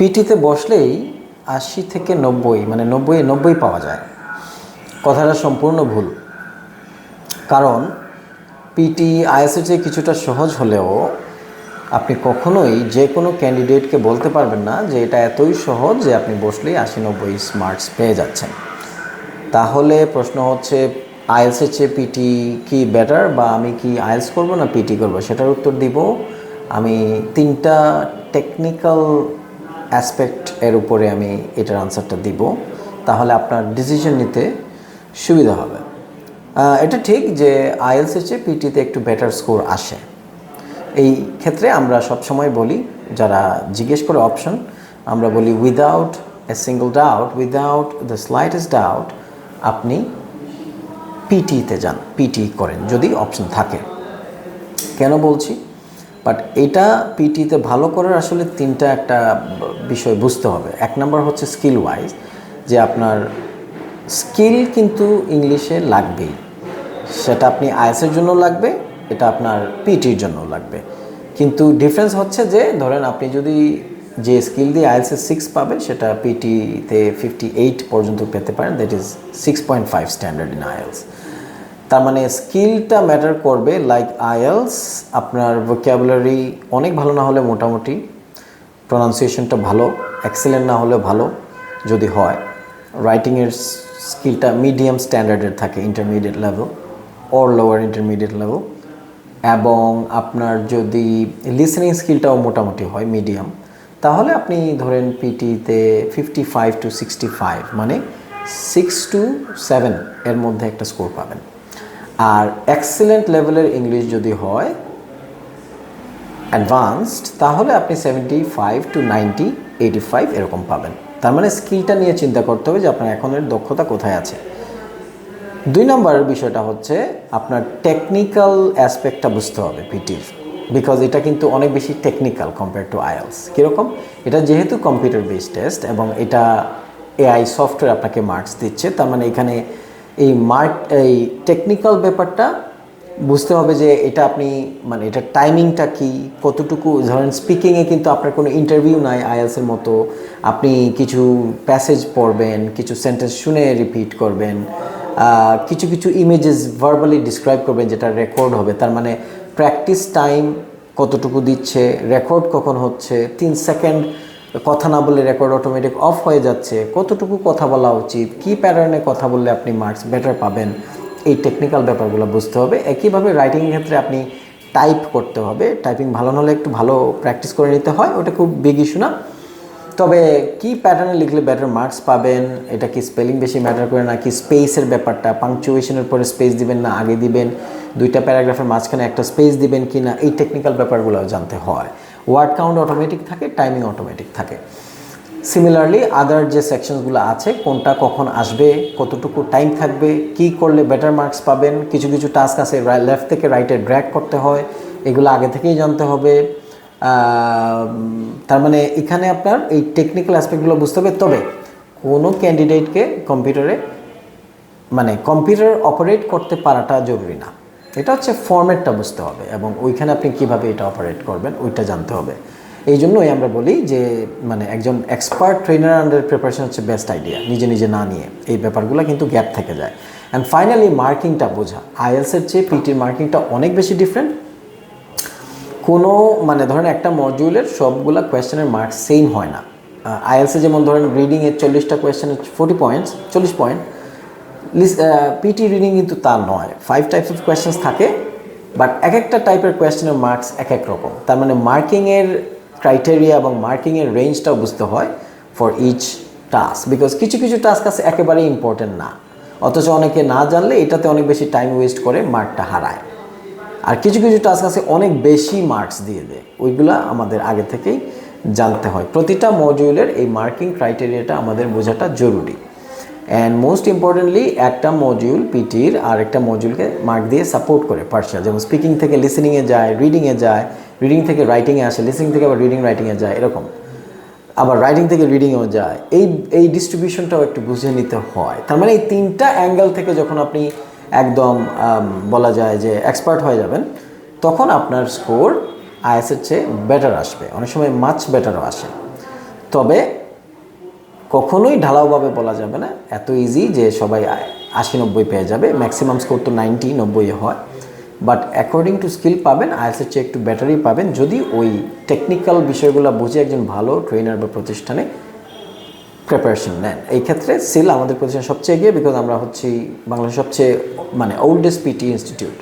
পিটিতে বসলেই আশি থেকে নব্বই মানে নব্বই নব্বই পাওয়া যায়। কথাটা সম্পূর্ণ ভুল। কারণ পিটি আইএসের চেয়ে কিছুটা সহজ হলেও আপনি কখনোই যে কোনো ক্যান্ডিডেটকে বলতে পারবেন না যে এটা এতই সহজ যে আপনি বসলেই আশি নব্বই স্মার্টস পেয়ে যাচ্ছেন। তাহলে প্রশ্ন হচ্ছে আইএলসের চেয়ে পিটি কি বেটার বা আমি কি আইএলস করব না পিটি করব? সেটার উত্তর দিব, আমি তিনটা টেকনিক্যাল অ্যাসপেক্ট এর উপরে আমি এটার আনসারটা দিব। তাহলে আপনার ডিসিশন নিতে সুবিধা হবে। এটা ঠিক যে আইএলসের চেয়ে পিটিতে একটু বেটার স্কোর আসে। এই ক্ষেত্রে আমরা সবসময় বলি, যারা জিজ্ঞেস করে অপশন আমরা বলি without a single doubt without the slightest doubt আপনি পিটিতে যান পিটি করেন, যদি অপশন থাকে। কেন বলছি? বাট এটা পিটিতে ভালো করার আসলে তিনটা একটা বিষয় বুঝতে হবে। এক নম্বর হচ্ছে স্কিল ওয়াইজ যে আপনার স্কিল কিন্তু ইংলিশে লাগবেই। সেটা আপনি আইএসের জন্য লাগবে, এটা আপনার পিটির জন্য লাগবে। কিন্তু ডিফারেন্স হচ্ছে যে, ধরেন আপনি যদি যে স্কিল দিয়ে আইএলসে সিক্স পাবেন, সেটা পিটিতে ফিফটি এইট পর্যন্ত পেতে পারেন that is six point five standard in IELTS তার মানে স্কিলটা ম্যাটার করবে লাইক আইএলস, আপনার ভোক্যাবুলারি অনেক ভালো না হলে মোটামুটি প্রনাউন্সিয়েশনটা ভালো এক্সেলেন্ট না হলে ভালো যদি হয়। রাইটিংয়ের স্কিলটা মিডিয়াম স্ট্যান্ডার্ডের থাকে intermediate level or lower intermediate level এবং আপনার যদি লিসেনিং স্কিলটাও মোটামুটি হয় মিডিয়াম তাহলে আপনি ধরেন পিটিতে fifty five to sixty five মানে সিক্স টু সেভেন এর মধ্যে একটা স্কোর পাবেন। আর এক্সেলেন্ট লেভেলের ইংলিশ যদি হয় অ্যাডভান্সড তাহলে আপনি seventy five to ninety eighty five এরকম পাবেন। তার মানে স্কিলটা নিয়ে চিন্তা করতে হবে যে আপনার এখনের দক্ষতা কোথায় আছে। দুই নম্বর বিষয়টা হচ্ছে আপনার টেকনিক্যাল অ্যাসপেক্টটা বুঝতে হবে পিটির বিকজ এটা কিন্তু অনেক বেশি টেকনিক্যাল কম্পেয়ার টু আইএলস কীরকম? এটা যেহেতু কম্পিউটার বেস টেস্ট এবং এটা এআই সফটওয়্যার আপনাকে মার্কস দিচ্ছে, তার মানে এখানে এই মার্ক এই টেকনিক্যাল ব্যাপারটা বুঝতে হবে যে এটা আপনি মানে এটা টাইমিংটা কি, কতটুকু, ধরেন স্পিকিংয়ে কিন্তু আপনার কোনো ইন্টারভিউ নাই আইএলসের মতো, আপনি কিছু প্যাসেজ পড়বেন, কিছু সেন্টেন্স শুনে রিপিট করবেন কিছু কিছু ইমেজেস ভার্বালি ডিসক্রাইব করবেন যেটা রেকর্ড হবে, তার মানে প্র্যাকটিস টাইম কতটুকু দিচ্ছে রেকর্ড কখন হচ্ছে, তিন সেকেন্ড কথা না বলে রেকর্ড অটোমেটিক অফ হয়ে যাচ্ছে। কতটুকু কথা বলা উচিত? কী প্যাটার্নে কথা বললে আপনি মার্কস বেটার পাবেন? এই টেকনিক্যাল ব্যাপারগুলো বুঝতে হবে। একইভাবে রাইটিংয়ের ক্ষেত্রে আপনি টাইপ করতে হবে। টাইপিং ভালো না হলে একটু ভালো প্র্যাকটিস করে নিতে হয়, ওটা খুব বিগ ইস্যু না। তবে কি প্যাটার্নে লিখলে বেটার মার্কস পাবেন? এটা কি স্পেলিং বেশি ম্যাটার করে নাকি স্পেসের ব্যাপারটা? পাংচুয়েশনের পরে স্পেস দিবেন না, আগে দিবেন? দুইটা প্যারাগ্রাফের মাঝখানে একটা স্পেস দিবেন কি না এই টেকনিক্যাল ব্যাপারগুলো জানতে হয়। ওয়ার্ড কাউন্ট অটোমেটিক থাকে টাইমিং অটোমেটিক থাকে। সিমিলারলি আদার যে সেকশনসগুলো আছে, কোনটা কখন আসবে, কতটুকু টাইম থাকবে, কি করলে বেটার মার্কস পাবেন, কিছু কিছু টাস্ক আছে লেফট থেকে রাইটে ড্র্যাক করতে হয়, এগুলো আগে থেকেই জানতে হবে। তার মানে এখানে আপনার এই টেকনিক্যাল অ্যাসপেক্টগুলো বুঝতে হবে। তবে কোনো ক্যান্ডিডেটকে কম্পিউটারে মানে কম্পিউটার অপারেট করতে পারাটা জরুরি না। এটা হচ্ছে ফর্ম্যাটটা বুঝতে হবে এবং ওইখানে আপনি কীভাবে এটা অপারেট করবেন, ওইটা জানতে হবে। এই জন্যই আমরা বলি যে মানে একজন এক্সপার্ট ট্রেনার আন্ডার প্রিপারেশন হচ্ছে বেস্ট আইডিয়া নিজে নিজে না নিয়ে। এই ব্যাপারগুলো কিন্তু গ্যাপ থেকে যায়। অ্যান্ড ফাইনালি মার্কিংটা বোঝা। আইএলসের চেয়ে পিটির মার্কিংটা অনেক বেশি ডিফারেন্ট কোনো মানে ধরেন একটা মডিউলের সবগুলা কোয়েশ্চেনের মার্কস সেম হয় না। আইএলসে যেমন ধরেন রিডিংয়ের চল্লিশটা কোয়েশ্চেনের ফোর্টি পয়েন্টস চল্লিশ পয়েন্ট পিটি রিডিং কিন্তু তা নয়। ফাইভ টাইপস অফ কোয়েশ্চেন্স থাকে বাট এক একটা টাইপের কোয়েশ্চেনের মার্কস এক এক রকম। তার মানে মার্কিংয়ের ক্রাইটেরিয়া এবং মার্কিংয়ের রেঞ্জটাও বুঝতে হয় ফর ইচ টাস্ক বিকজ কিছু কিছু টাস্ক আছে একেবারেই ইম্পর্টেন্ট না। অথচ অনেকে না জানলে এটাতে অনেক বেশি টাইম ওয়েস্ট করে মার্কটা হারায়। আর কিছু কিছু টাস্ক আছে অনেক বেশি মার্কস দিয়ে দেয়। ওইগুলা আমাদের আগে থেকেই জানতে হয়। প্রতিটা মডিউলের এই মার্কিং ক্রাইটেরিয়াটা আমাদের বোঝাটা জরুরি। অ্যান্ড মোস্ট ইম্পর্টেন্টলি একটা মডিউল পিটির আর একটা মডিউলকে মার্ক দিয়ে সাপোর্ট করে পার্সিয়াল যেমন স্পিকিং থেকে লিসেনিংয়ে যায় রিডিংয়ে যায় রিডিং থেকে রাইটিংয়ে আসে লিসেনিং থেকে আবার রিডিং রাইটিংয়ে যায়, এরকম। আবার রাইটিং থেকে রিডিংয়েও যায়। এই এই ডিস্ট্রিবিউশনটাও একটু বুঝে নিতে হয়। তার মানে এই তিনটা অ্যাঙ্গেল থেকে যখন আপনি একদম বলা যায় যে এক্সপার্ট হয়ে যাবেন, তখন আপনার স্কোর আইএসের চেয়ে বেটার আসবে। অনেক সময় মাছ বেটারও আসে। তবে কখনোই ঢালাওভাবে বলা যাবে না। এত ইজি যে সবাই আশি নব্বই পেয়ে যাবে। ম্যাক্সিমাম স্কোর তো নাইনটি নব্বই হয়। বাট অ্যাকর্ডিং টু স্কিল পাবেন আইএলসের চেয়ে একটু ব্যাটারি পাবেন। যদি ওই টেকনিক্যাল বিষয়গুলো বুঝে একজন ভালো ট্রেনার বা প্রতিষ্ঠানে প্রিপারেশন নেন। এই ক্ষেত্রে সিল আমাদের প্রতিষ্ঠান সবচেয়ে এগিয়ে বিকজ আমরা হচ্ছি বাংলাদেশের সবচেয়ে মানে ওল্ডেস্ট পিটি ইনস্টিটিউট